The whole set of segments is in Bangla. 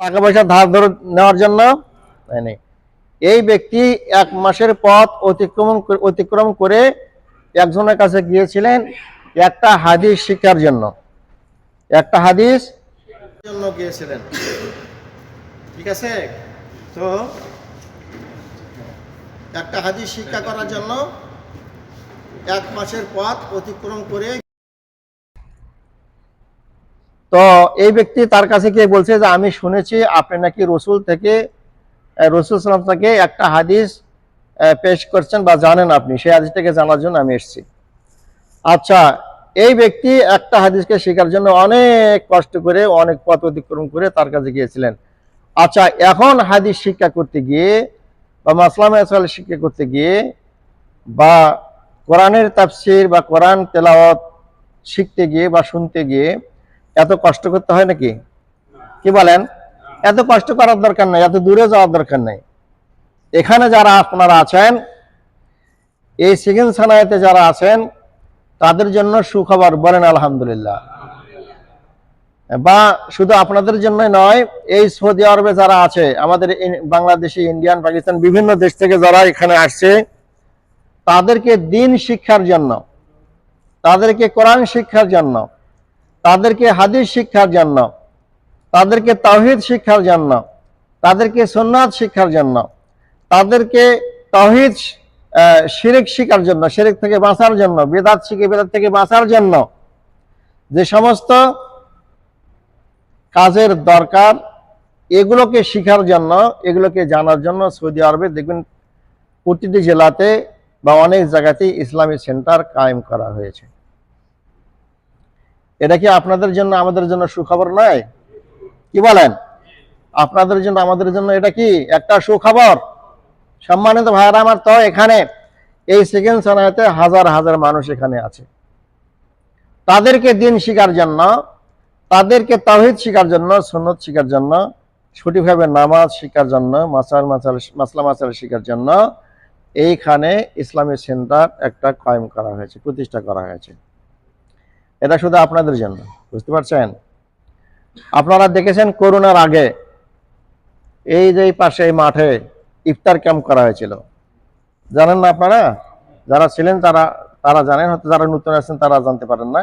টাকা পয়সা ধার ধরে নেওয়ার জন্য। এই ব্যক্তি এক মাসের পথ অতিক্রম অতিক্রম করে একজনের কাছে গিয়েছিলেন একটা হাদিস শিক্ষার জন্য। একটা হাদিস জন্য গিয়েছিলেন। ঠিক আছে? তো একটা হাদিস শিক্ষা করার জন্য এক মাসের পথ অতিক্রম করে তো এই ব্যক্তি তার কাছে গিয়ে বলছে যে, আমি শুনেছি আপনি নাকি রসুল থেকে রসুল সালাম থেকে একটা হাদিস পেশ করছেন বা জানেন আপনি। সেই হাদিসটাকে জানার জন্য আমি এসেছি। আচ্ছা এই ব্যক্তি একটা হাদিসকে শেখার জন্য অনেক কষ্ট করে, অনেক পথ অতিক্রম করে তার কাছে গিয়েছিলেন। আচ্ছা এখন হাদিস শিক্ষা করতে গিয়ে বা মাসলাম শিক্ষা করতে গিয়ে বা কোরআনের তাফসির বা কোরআন তেলাওয়াত শিখতে গিয়ে বা শুনতে গিয়ে এত কষ্ট করতে হয় নাকি? কি বলেন? এত কষ্ট করার দরকার নাই, এত দূরে যাওয়ার দরকার নাই। এখানে যারা আপনারা আছেন, এই সিগিন সানায়েতে যারা আছেন, তাদের জন্য সুখবর, বলেন আলহামদুলিল্লাহ। বা শুধু আপনাদের জন্য নয়, এই সৌদি আরবে যারা আছে, আমাদের বাংলাদেশি, ইন্ডিয়ান, পাকিস্তান, বিভিন্ন দেশ থেকে যারা এখানে আসছে, তাদেরকে দিন শিক্ষার জন্য, তাদেরকে কোরআন শিক্ষার জন্য তাদেরকে হাদিস শিক্ষার জন্য তাদেরকে তাহিদ শিক্ষার জন্য তাদেরকে সুন্নাত শিক্ষার জন্য তাদেরকে তাওহিদ আহ, শিরিক শিখার জন্য শিরিক থেকে বাঁচার জন্য বেদাত শিখে বেদাত থেকে বাঁচার জন্য যে সমস্ত কাজের দরকার এগুলোকে শিখার জন্য এগুলোকে জানার জন্য সৌদি আরবে দেখবেন প্রতিটি জেলাতে বা অনেক জায়গাতেই ইসলামী সেন্টার কায়েম করা হয়েছে। এটা কি আপনাদের জন্য আমাদের জন্য সুখবর নয়? কি বলেন? আপনাদের জন্য, আমাদের জন্য এটা কি একটা সুখবর? সম্মানিত ভাইরা আমার তো এখানে এই সেকেন্ড সানাতে হাজার হাজার মানুষ এখানে আছে। তাদেরকে দিন শিকার জন্য, তাদেরকে তাহিদ শিকার জন্য, সুন্নত শিকার জন্য, সঠিকভাবে নামাজ শিকার জন্য, মাসাল মাসাল, মাসলা মাসাল শিকার জন্য, এইখানে ইসলামী সেন্টার একটা কায়েম করা হয়েছে, প্রতিষ্ঠা করা হয়েছে। এটা শুধু আপনাদের জন্য, বুঝতে পারছেন? আপনারা দেখেছেন করোনার আগে এই যে পাশে মাঠে ইফতার ক্যাম্প করা হয়েছিল। জানেন না আপনারা? যারা ছিলেন তারা তারা জানেন, হয়তো যারা নতুন আছেন তারা জানতে পারেন না।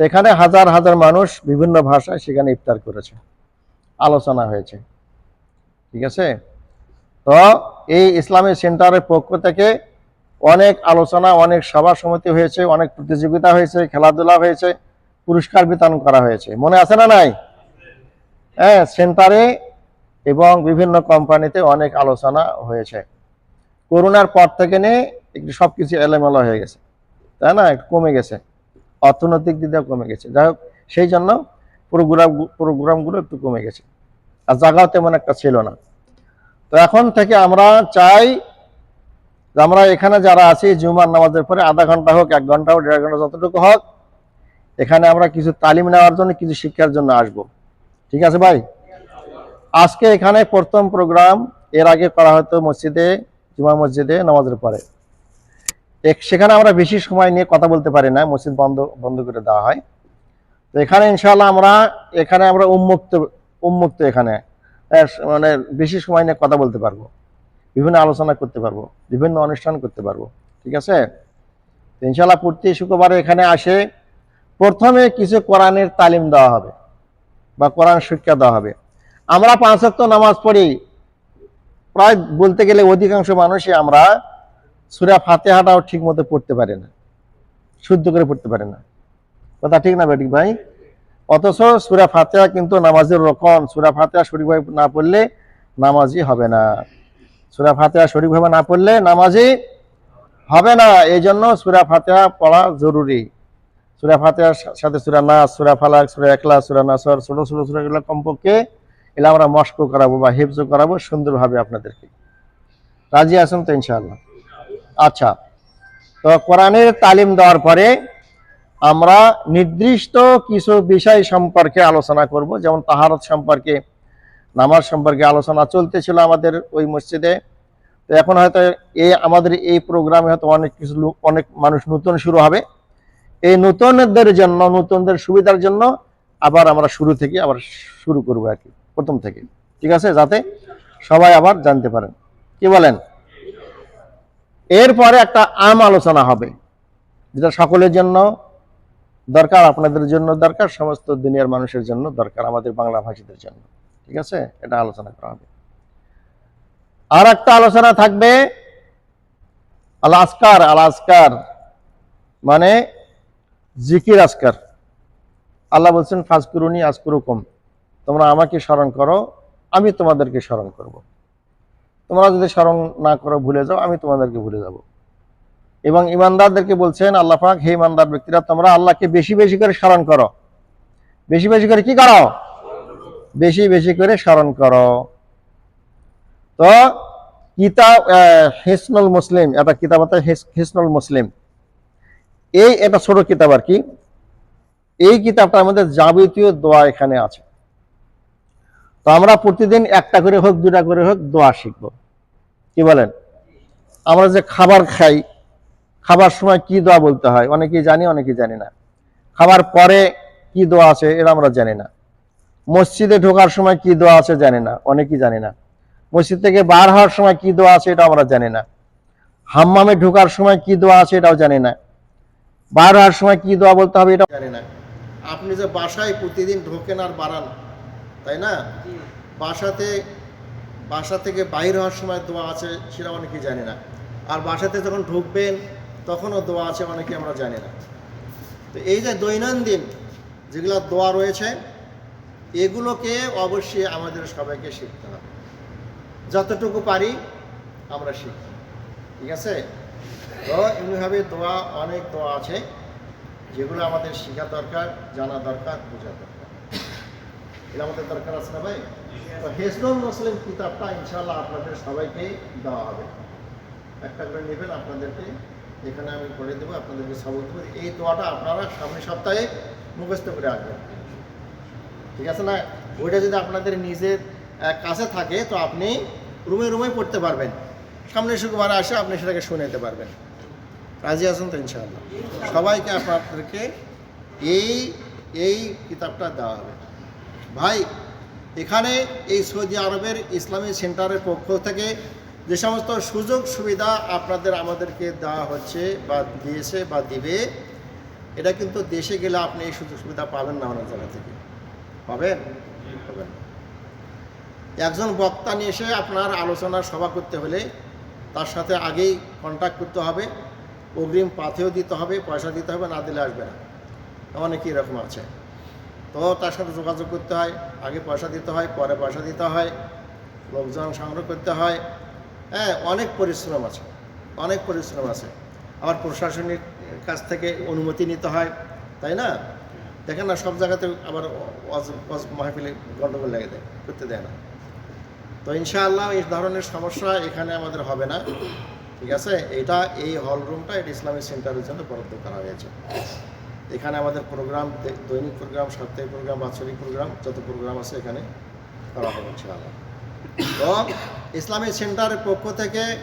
এখানে হাজার হাজার মানুষ বিভিন্ন ভাষায় সেখানে ইফতার করেছে। আলোচনা হয়েছে। ঠিক আছে? তো এই ইসলামী সেন্টারের পক্ষ থেকে অনেক আলোচনা, অনেক সভা সমিতি হয়েছে, অনেক প্রতিযোগিতা হয়েছে, খেলাধুলা হয়েছে, পুরস্কার বিতরণ করা হয়েছে। মনে আছে না নাই? হ্যাঁ সেন্টারে এবং বিভিন্ন কোম্পানিতে অনেক আলোচনা হয়েছে। করোনার পর থেকে নিয়ে একটু সবকিছু এলোমেলো হয়ে গেছে। তাই না? একটু কমে গেছে। অর্থনৈতিক দিক দিয়ে কমে গেছে। যাই হোক, সেই জন্য প্রোগ্রাম প্রোগ্রামগুলো একটু কমে গেছে। আর জায়গাও তেমন একটা ছিল না। তো এখন থেকে আমরা চাই আমরা এখানে যারা আছি, জুমার নামাজের পরে আধা ঘণ্টা হোক, এক ঘণ্টা হোক, দেড় ঘণ্টা যতটুকু হোক, এখানে আমরা কিছু তালিম নেওয়ার জন্য, কিছু শিক্ষার জন্য আসব। ঠিক আছে ভাই? আজকে এখানে প্রথম প্রোগ্রাম, এর আগে করা হতো মসজিদে জুমা মসজিদে নামাজের পরে। সেখানে আমরা বেশি সময় নিয়ে কথা বলতে পারি না, মসজিদ বন্ধ বন্ধ করে দেওয়া হয়। তো এখানে ইনশাআল্লাহ আমরা, এখানে আমরা উন্মুক্ত উন্মুক্ত এখানে মানে বেশি সময় নিয়ে কথা বলতে পারব। বিভিন্ন আলোচনা করতে পারব, বিভিন্ন অনুষ্ঠান করতে পারব, ঠিক আছে? তো ইনশাআল্লাহ প্রতি শুক্রবারে এখানে আসে। প্রথমে কিছু কোরআনের তালিম দেওয়া হবে বা কোরআন শিক্ষা দেওয়া হবে। আমরা পাঁচ নামাজ পড়ি। প্রায় বলতে গেলে অধিকাংশ মানুষই আমরা সুরা ফাতেহাটাও ঠিক মতো পড়তে পারে না, শুদ্ধ করে পড়তে পারে না। কথা ঠিক না বেটিক ভাই? অথচ সুরা ফাতেহা কিন্তু নামাজের রকম। সুরা ফাতেহা সঠিকভাবে না পড়লে নামাজই হবে না। সুরা ফাতেহা সঠিকভাবে না পড়লে নামাজই হবে না। এই জন্য সুরা ফাতেহা পড়া জরুরি। সুরা ফাতেহার সাথে সুরা নাস, সুরা ফালাক, সুরা একলা সুরা নাসর, ছোট ছোট সুরাগুলো কমপক্ষে এগুলো আমরা মস্ক করাবো বা হেফজ করাবো সুন্দরভাবে আপনাদেরকে। রাজি আসুন তো ইনশাআল্লাহ? আচ্ছা তো কোরআনের তালিম দেওয়ার পরে আমরা নির্দিষ্ট কিছু বিষয় সম্পর্কে আলোচনা করব। যেমন তাহারত সম্পর্কে নামাজ সম্পর্কে আলোচনা চলতেছিল আমাদের ওই মসজিদে। তো এখন হয়তো এই আমাদের এই প্রোগ্রামে হয়তো অনেক কিছু লোক অনেক মানুষ নতুন শুরু হবে। এই নতুনদের জন্য, নতুনদের সুবিধার জন্য আবার আমরা শুরু থেকে আবার শুরু করব আর কি, প্রথম থেকে। ঠিক আছে? যাতে সবাই আবার জানতে পারেন কি বলেন? এরপরে একটা আম আলোচনা হবে, যেটা সকলের জন্য দরকার, আপনাদের জন্য দরকার, সমস্ত দুনিয়ার মানুষের জন্য দরকার, আমাদের বাংলা ভাষীদের জন্য। ঠিক আছে? এটা আলোচনা করা হবে। আর একটা আলোচনা থাকবে আল আসকার আল আসকার মানে জিকির আসকার আল্লাহ বলছেন, ফাজকুরুনি আসকুরুকুম তোমরা আমাকে স্মরণ করো, আমি তোমাদেরকে স্মরণ করব। তোমরা যদি স্মরণ না করো, ভুলে যাও, আমি তোমাদেরকে ভুলে যাব। এবং ইমানদারদেরকে বলছেন, আল্লাহ পাক, হে ইমানদার ব্যক্তিরা, তোমরা আল্লাহকে বেশি বেশি করে স্মরণ করো। বেশি বেশি করে কি করো? বেশি বেশি করে স্মরণ করো। তো কিতাব হিসনুল মুসলিম, এটা কিতাব হিসনুল মুসলিম। এই এটা ছোট কিতাব আর কি। এই কিতাবটার মধ্যে যাবতীয় দোয়া এখানে আছে। তো আমরা প্রতিদিন একটা করে হোক দুটা করে হোক দোয়া শিখব। কি বলেন? আমরা যে খাবার খাই, খাবার সময় কি দোয়া বলতে হয়? অনেকেই জানি অনেকেই জানি না। খাবার পরে কি দোয়া আছে, এটা আমরা জানি না। মসজিদে ঢোকার সময় কি দোয়া আছে জানি না অনেকেই জানি না। মসজিদ থেকে বার হওয়ার সময় কি দোয়া আছে এটা আমরা জানি না। হাম্মামে ঢোকার সময় কি দোয়া আছে এটাও জানি না। বার হওয়ার সময় কি দোয়া বলতে হবে এটা জানি না। আপনি যে বাসায় প্রতিদিন ঢোকেন আর বাড়ান তাই না? বাসাতে বাসা থেকে বাইর হওয়ার সময় দোয়া আছে সেটা অনেকেই জানি না। আর বাসাতে যখন ঢুকবেন তখনও দোয়া আছে অনেকে আমরা জানি না। তো এই যে দৈনন্দিন যেগুলো দোয়া রয়েছে এগুলোকে অবশ্যই আমাদের সবাইকে শিখতে হবে। যতটুকু পারি আমরা শিখি। ঠিক আছে? তো এমনিভাবে দোয়া, অনেক দোয়া আছে, যেগুলো আমাদের শেখা দরকার, জানা দরকার, বোঝা দরকার। এটা আমাদের দরকার আছে না ভাই? তো হেসনুল মুসলিম কিতাবটা ইনশাল্লাহ আপনাদের সবাইকে দেওয়া হবে। একটা করে নেবেন আপনাদেরকে, এখানে আমি করে দেবো, আপনাদেরকে সবক এই দোয়াটা আপনারা সামনের সপ্তাহে মুখস্থ করে আসবেন। ঠিক আছে না? ওইটা যদি আপনাদের নিজের কাছে থাকে, তো আপনি রুমে রুমে পড়তে পারবেন। সামনে শুক্রবার আসে, আপনি সেটাকে শুনে নিতে পারবেন। রাজি আছেন তো ইনশাআল্লাহ? সবাইকে আপনাদেরকে এই এই কিতাবটা দেওয়া হবে। ভাই, এখানে এই সৌদি আরবের ইসলামী সেন্টারের পক্ষ থেকে যে সমস্ত সুযোগ সুবিধা আপনাদের আমাদেরকে দেওয়া হচ্ছে বা দিয়েছে বা দিবে, এটা কিন্তু দেশে গেলে আপনি এই সুযোগ সুবিধা পাবেন না অনেক জায়গা থেকে। পাবেন? পাবেন। না। একজন বক্তা নিয়ে এসে আপনার আলোচনার সভা করতে হলে তার সাথে আগেই কন্ট্যাক্ট করতে হবে, অগ্রিম পাথেও দিতে হবে, পয়সা দিতে হবে, না দিলে আসবে না। অনেকই এরকম আছে। তো তার সাথে যোগাযোগ করতে হয়, আগে পয়সা দিতে হয়, পরে পয়সা দিতে হয়, লোকজন সংগ্রহ করতে হয়। হ্যাঁ অনেক পরিশ্রম আছে, অনেক পরিশ্রম আছে। আবার প্রশাসনিক কাছ থেকে অনুমতি নিতে হয়, তাই না? দেখেন না, সব জায়গাতে আবার ওয়াজ- মাহফিলে গণ্ডগোল লেগে দেয় করতে দেয় না। তো ইনশাআল্লাহ এই ধরনের সমস্যা এখানে আমাদের হবে না, ঠিক আছে? এটা, এই হল রুমটা, এটা ইসলামিক সেন্টারের জন্য বরাদ্দ করা হয়েছে। এখানে আমাদের প্রোগ্রাম দৈনিক প্রোগ্রাম, সাপ্তাহিক প্রোগ্রাম, বাৎসরিক প্রোগ্রাম, যত প্রোগ্রাম আছে এখানে করা হবে ইনশাআল্লাহ। তো ইসলামিক সেন্টারের পক্ষ থেকে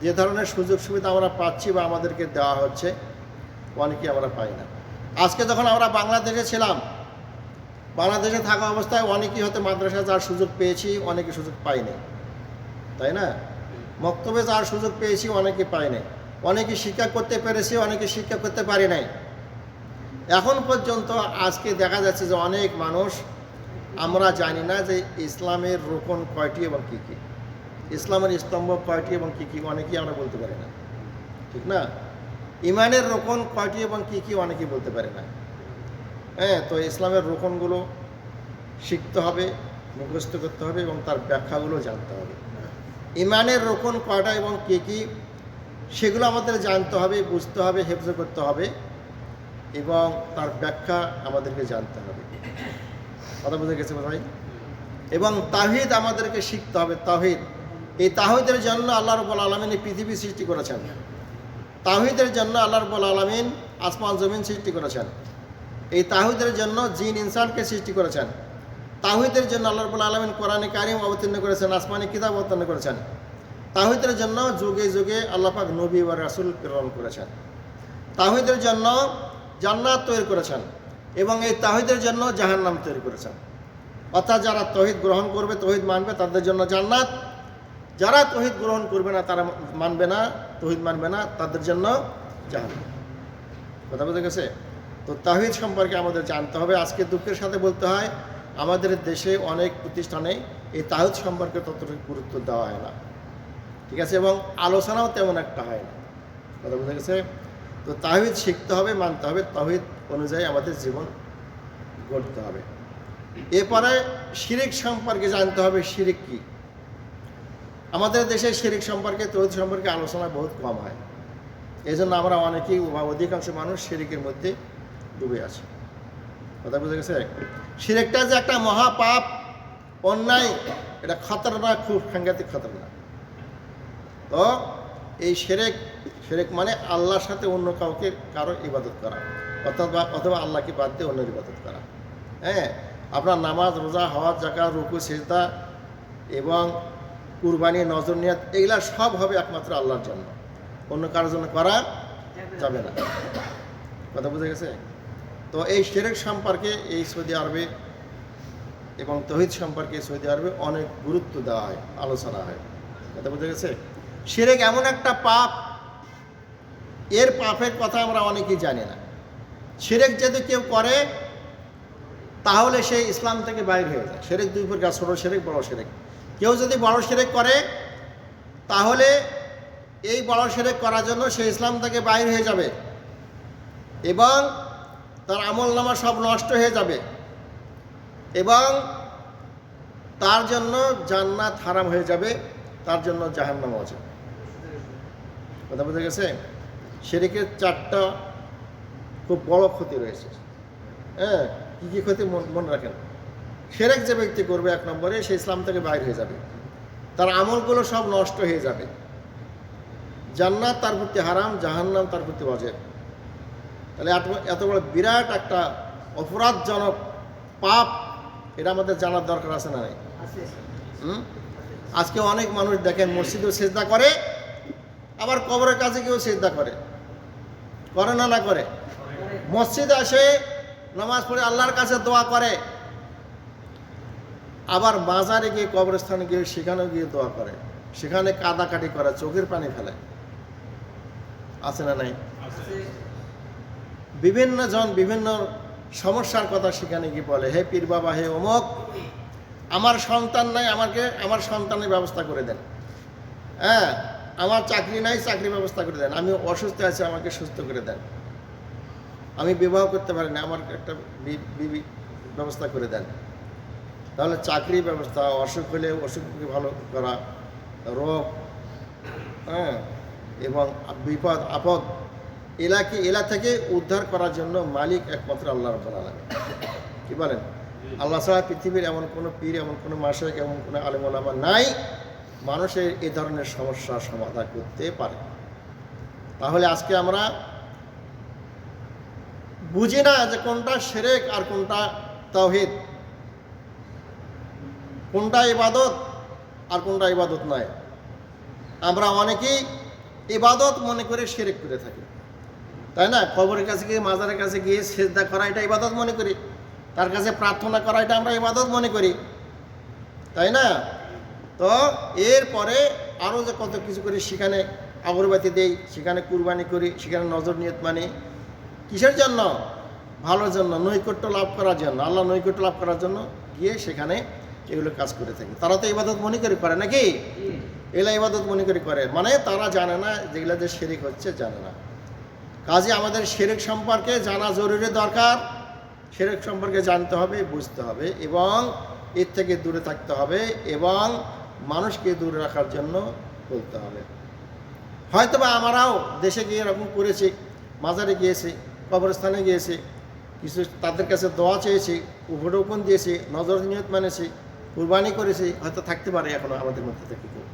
যে ধরনের সুযোগ সুবিধা আমরা পাচ্ছি বা আমাদেরকে দেওয়া হচ্ছে, অনেকেই আমরা পাই না। আজকে যখন আমরা বাংলাদেশে ছিলাম, বাংলাদেশে থাকা অবস্থায় অনেকেই হয়তো মাদ্রাসা যাওয়ার সুযোগ পেয়েছি, অনেকে সুযোগ পাইনি তাই না? মক্তবে যাওয়ার সুযোগ পেয়েছি, অনেকে পাইনি অনেকে শিক্ষা করতে পেরেছি, অনেকে শিক্ষা করতে পারি নাই। এখন পর্যন্ত আজকে দেখা যাচ্ছে যে অনেক মানুষ, আমরা জানি না যে ইসলামের রোপণ কয়টি এবং কী কী। ইসলামের স্তম্ভ কয়টি এবং কী কী, অনেকেই আমরা বলতে পারি না। ঠিক না? ইমানের রোকন কয়টি এবং কী কী অনেকেই বলতে পারে না। হ্যাঁ তো ইসলামের রোকনগুলো শিখতে হবে, মুখস্থ করতে হবে এবং তার ব্যাখ্যাগুলো জানতে হবে। ইমানের রোকন কয়টা এবং কী কী, সেগুলো আমাদের জানতে হবে, বুঝতে হবে, হেফজ করতে হবে এবং তার ব্যাখ্যা আমাদেরকে জানতে হবে। কথা বুঝে গেছে ভাই এবং তাহিদ আমাদেরকে শিখতে হবে তাহিদ এই তাহিদের জন্য আল্লাহ রব্বুল আলমিন পৃথিবী সৃষ্টি করেছেন। তাহিদের জন্য আল্লাহ রব্বুল আলমিন আসমান, জমিন সৃষ্টি করেছেন। এই তাহিদের জন্য জিন, ইনসানকে সৃষ্টি করেছেন। তাহিদের জন্য আল্লাহ রব্বুল আলমিন কোরআনে কারিম অবতীর্ণ করেছেন, আসমানি কিতাব অবতীর্ণ করেছেন। তাহিদের জন্য যুগে যুগে আল্লাপাক নবী বা রাসুল প্রেরণ করেছেন। তাহিদের জন্য জান্নাত তৈরি করেছেন এবং এই তাহিদের জন্য জাহান্নাম তৈরি করেছেন। অর্থাৎ যারা তহিদ গ্রহণ করবে, তহিদ মানবে, তাদের জন্য জান্নাত যারা তহিদ গ্রহণ করবে না, তারা মানবে না, তহিদ মানবে না, তাদের জন্য জাহান্নাম। কথা বুঝে গেছে? তো তাহিদ সম্পর্কে আমাদের জানতে হবে। আজকে দুঃখের সাথে বলতে হয়, আমাদের দেশে অনেক প্রতিষ্ঠানে এই তাহিদ সম্পর্কে ততটুকু গুরুত্ব দেওয়া হয় না। ঠিক আছে? এবং আলোচনাও তেমন একটা হয় না। কথা বুঝে গেছে? তো তাহিদ শিখতে হবে, মানতে হবে তাহিদ অনুযায়ী আমাদের জীবন গড়তে হবে। এরপরে শিরিক সম্পর্কে জানতে হবে। শিরিক কি? আমাদের দেশে শিরিক সম্পর্কে, তৌহিদ সম্পর্কে আলোচনা বহুত কম হয়। এই জন্য আমরা অনেকেই অধিকাংশ মানুষ শিরিকের মধ্যে ডুবে আছে। কথা বুঝে গেছে? শিরিকটা যে একটা মহাপাপ, অন্যায়, এটা খতরনাক, খুব সাংঘাতিক খতরনাক। তো এই সেরেক সেরেক মানে আল্লাহর সাথে অন্য কাউকে, কারও ইবাদত করা। অথবা অথবা আল্লাহকে বাদ দিয়ে অন্যের ইবাদত করা। হ্যাঁ? আপনার নামাজ, রোজা হওয়ার জায়গা রুকু, সেজদা এবং কুরবানি, নজর নিয়াত, এগুলা সব হবে একমাত্র আল্লাহর জন্য। অন্য কারোর জন্য করা যাবে না। কথা বুঝে গেছে? তো এই সেরেক সম্পর্কে, এই সৌদি আরবে এবং তহিদ সম্পর্কে সৌদি আরবে অনেক গুরুত্ব দেওয়া হয়, আলোচনা হয়। কথা বুঝে গেছে? সেরেক এমন একটা পাপ, এর পাপের কথা আমরা অনেকেই জানি না। সেরেক যদি কেউ করে, তাহলে সে ইসলাম থেকে বাইর হয়ে যায়। সেরেক দুই প্রকার, ছোটো সেরেক বড় সেরেক কেউ যদি বড় সেরেক করে, তাহলে এই বড় সেরেক করার জন্য সে ইসলাম থেকে বাইর হয়ে যাবে এবং তার আমল নামা সব নষ্ট হয়ে যাবে এবং তার জন্য জান্নাত হারাম হয়ে যাবে, তার জন্য জাহান্নাম আছে। কথা বুঝে গেছে? সেরেকের চারটা খুব বড় ক্ষতি রয়েছে। হ্যাঁ কী কী ক্ষতি মনে রাখেন? সেরেক যে ব্যক্তি করবে এক নম্বরে সে ইসলাম থেকে বাইর হয়ে যাবে। তার আমলগুলো সব নষ্ট হয়ে যাবে। জান্নাত তার প্রতি হারাম জাহান্নাম তার প্রতি অজেব তাহলে এত এত বড় বিরাট একটা অপরাধজনক পাপ এটা আমাদের জানার দরকার আছে না হুম? আজকে অনেক মানুষ দেখেন মসজিদেও সেজদা করে আবার কবরের কাছে কেউ সেজদা করে। করে না না করে। মসজিদে আসে নামাজ পড়ে আল্লাহর কাছে দোয়া করে। আবার বাজারে গিয়ে কবরস্থানে গিয়ে সেখানেও গিয়ে দোয়া করে। সেখানে কাদাকাটি করে চোখের পানি ফেলে। আছে না নাই? বিভিন্ন জন বিভিন্ন সমস্যার কথা সেখানে গিয়ে বলে হে পীর বাবা হে অমুক আমার সন্তান নাই আমাকে আমার সন্তানের ব্যবস্থা করে দেন। হ্যাঁ আমার চাকরি নাই চাকরি ব্যবস্থা করে দেন। আমি অসুস্থ আছি আমাকে সুস্থ করে দেন। আমি বিবাহ করতে পারি না আমার একটা বিবি ব্যবস্থা করে দেন। তাহলে চাকরি ব্যবস্থা, অসুখ হলে অসুখকে ভালো করা, রোগ হ্যাঁ এবং বিপদ, আপদ, এলাকে, এলা থেকে উদ্ধার করার জন্য মালিক একমাত্র আল্লাহ রব্বুল আলামিন। কি বলেন? আল্লাহ ছাড়া পৃথিবীর এমন কোনো পীর, এমন কোনো মাসেক এমন কোনো আলেমা নাই। মানুষের এ ধরনের সমস্যার সমাধান করতে পারে। তাহলে আজকে আমরা বুঝি না যে কোনটা সেরেক আর কোনটা তাওহিদ। কোনটা ইবাদত আর কোনটা ইবাদত নয়। আমরা অনেকেই ইবাদত মনে করে সেরেক করে থাকি। তাই না? কবরের কাছে গিয়ে, মাজারের কাছে গিয়ে সেজদা করা এটা ইবাদত মনে করি। তার কাছে প্রার্থনা করা এটা আমরা ইবাদত মনে করি। তাই না? তো এরপরে আরও যে কত কিছু করি, সেখানে আগরবাতি দেই, সেখানে কুরবানি করি, সেখানে নজর নিয়ত মানি। কিসের জন্য? ভালোর জন্য, নৈকট্য লাভ করার জন্য। আল্লাহ নৈকট্য লাভ করার জন্য গিয়ে সেখানে এগুলো কাজ করে থাকে। তারা তো ইবাদত মনে করে করে নাকি? এগুলা ইবাদত মনে করে করে। মানে তারা জানে না যেগুলো যে শেরিক হচ্ছে, জানে না। কাজে আমাদের শেরেক সম্পর্কে জানা জরুরি দরকার। শেরেক সম্পর্কে জানতে হবে, বুঝতে হবে এবং এর থেকে দূরে থাকতে হবে এবং মানুষকে দূরে রাখার জন্য বলতে হবে। হয়তোবা আমরাও দেশে গিয়ে এরকম করেছি, মাজারে গিয়েছি, কবরস্থানে গিয়েছি, কিছু তাদের কাছে দোয়া চেয়েছি উপঢৌকন দিয়েছি, নজর নিয়ত মানেছি কুরবানি করেছি, হয়তো থাকতে পারে এখনও আমাদের মধ্যে থেকে কেউ।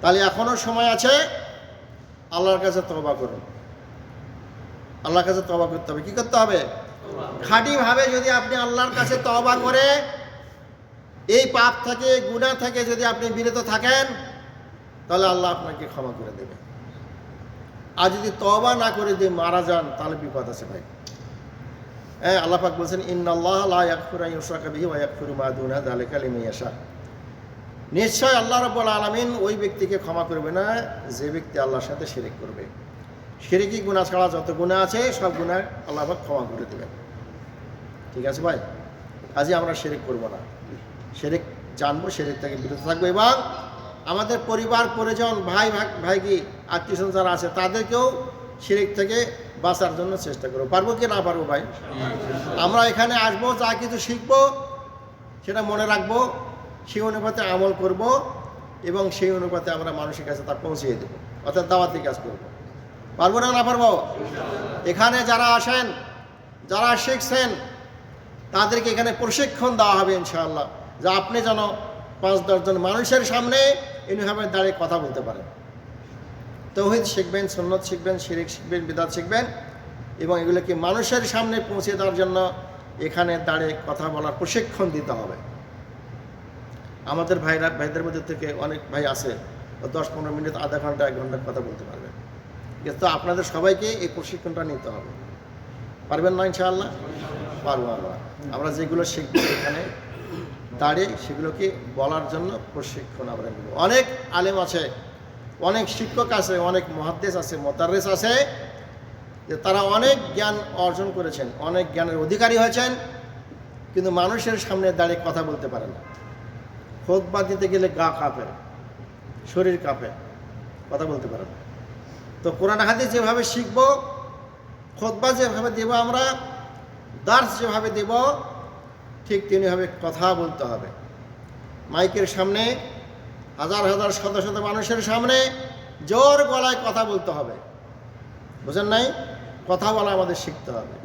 তাহলে এখনও সময় আছে, আল্লাহর কাছে তবা করুন। আল্লাহর কাছে তবা করতে হবে। কি করতে হবে? খাঁটিভাবে যদি আপনি আল্লাহর কাছে তবা করে, এই পাপ থেকে গুণা থেকে যদি আপনি বিরত থাকেন, তাহলে আল্লাহ আপনাকে ক্ষমা করে দেবে। আর যদি তবা না করে দিয়ে মারা যান, তাহলে বিপদ আছে ভাই। হ্যাঁ আল্লাপাক বলছেন লিমান ইয়াশা। নিশ্চয় আল্লাহ রাব্বুল আলামিন ওই ব্যক্তিকে ক্ষমা করবে না, যে ব্যক্তি আল্লাহর সাথে শিরিক করবে। শিরিকি গুনাহ ছাড়া যত গুনাহ আছে, সব গুনাহ আল্লাহবাক ক্ষমা করে দেবেন। ঠিক আছে ভাই? আজই আমরা শিরিক করব না। শিরিক জানব, শিরিক থেকে বিরত থাকব এবং আমাদের পরিবার, পরিজন, ভাই ভাই ভাইগি আত্মীয় স্বজন যারা আছে, তাদেরকেও শিরিক থেকে বাঁচার জন্য চেষ্টা করব। পারব কি না পারব ভাই? আমরা এখানে আসব, যা কিছু শিখব, সেটা মনে রাখব, সেই অনুপাতে আমল করব এবং সেই অনুপাতে আমরা মানুষের কাছে তা পৌঁছিয়ে দেবো। অর্থাৎ দাওয়াতি কাজ করব। পারব না না পারব? এখানে যারা আসেন, যারা শিখছেন, তাদেরকে এখানে প্রশিক্ষণ দেওয়া হবে ইনশাআল্লাহ। যে আপনি যেন পাঁচ দশজন মানুষের সামনে এইভাবে দাঁড়িয়ে কথা বলতে পারেন। তৌহিদ শিখবেন, সুন্নত শিখবেন, শিরিক শিখবেন, বিদাত শিখবেন এবং এগুলোকে মানুষের সামনে পৌঁছে দেওয়ার জন্য এখানে দাঁড়িয়ে কথা বলার প্রশিক্ষণ দিতে হবে। আমাদের ভাইরা, ভাইদের মধ্যে থেকে অনেক ভাই আছে দশ পনেরো মিনিট, আধা ঘণ্টা, এক ঘণ্টা কথা বলতে পারবে। কিন্তু আপনাদের সবাইকে এই প্রশিক্ষণটা নিতে হবে। পারবেন না ইনশাআল্লাহ? পারব আমরা। আমরা যেগুলো শিখব এখানে, দাঁড়িয়ে সেগুলোকে বলার জন্য প্রশিক্ষণ আমরা নেব। অনেক আলেম আছে অনেক শিক্ষক আছে, অনেক মহাদ্দেশ আছে মোতারেস আছে, যে তারা অনেক জ্ঞান অর্জন করেছেন, অনেক জ্ঞানের অধিকারী হয়েছেন, কিন্তু মানুষের সামনে দাঁড়িয়ে কথা বলতে পারে না। খোদবা দিতে গেলে গা কাঁপে, শরীর কাঁপে, কথা বলতে পারে না। তো কোরআন হাদিস যেভাবে শিখব খোদবা যেভাবে দেব আমরা দার্স যেভাবে দেব, ঠিক তেমনিভাবে কথা বলতে হবে। মাইকের সামনে হাজার হাজার শত শত মানুষের সামনে জোর গলায় কথা বলতে হবে। বুঝেন নাই? কথা বলা আমাদের শিখতে হবে।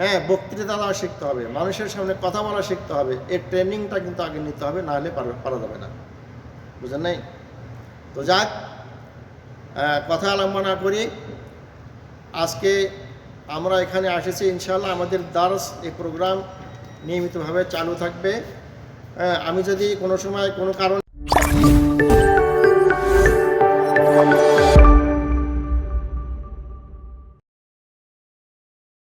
হ্যাঁ বক্তৃতা দেওয়া শিখতে হবে। মানুষের সামনে কথা বলা শিখতে হবে। এর ট্রেনিংটা কিন্তু আগে নিতে হবে, না হলে পারা যাবে না। বুঝেন নাই? তো যাক কথা আলম্বনা করি। আজকে আমরা এখানে এসেছি ইনশাল্লাহ আমাদের দার্স এই প্রোগ্রাম নিয়মিতভাবে চালু থাকবে। আমি যদি কোনো সময় কোনো কারণ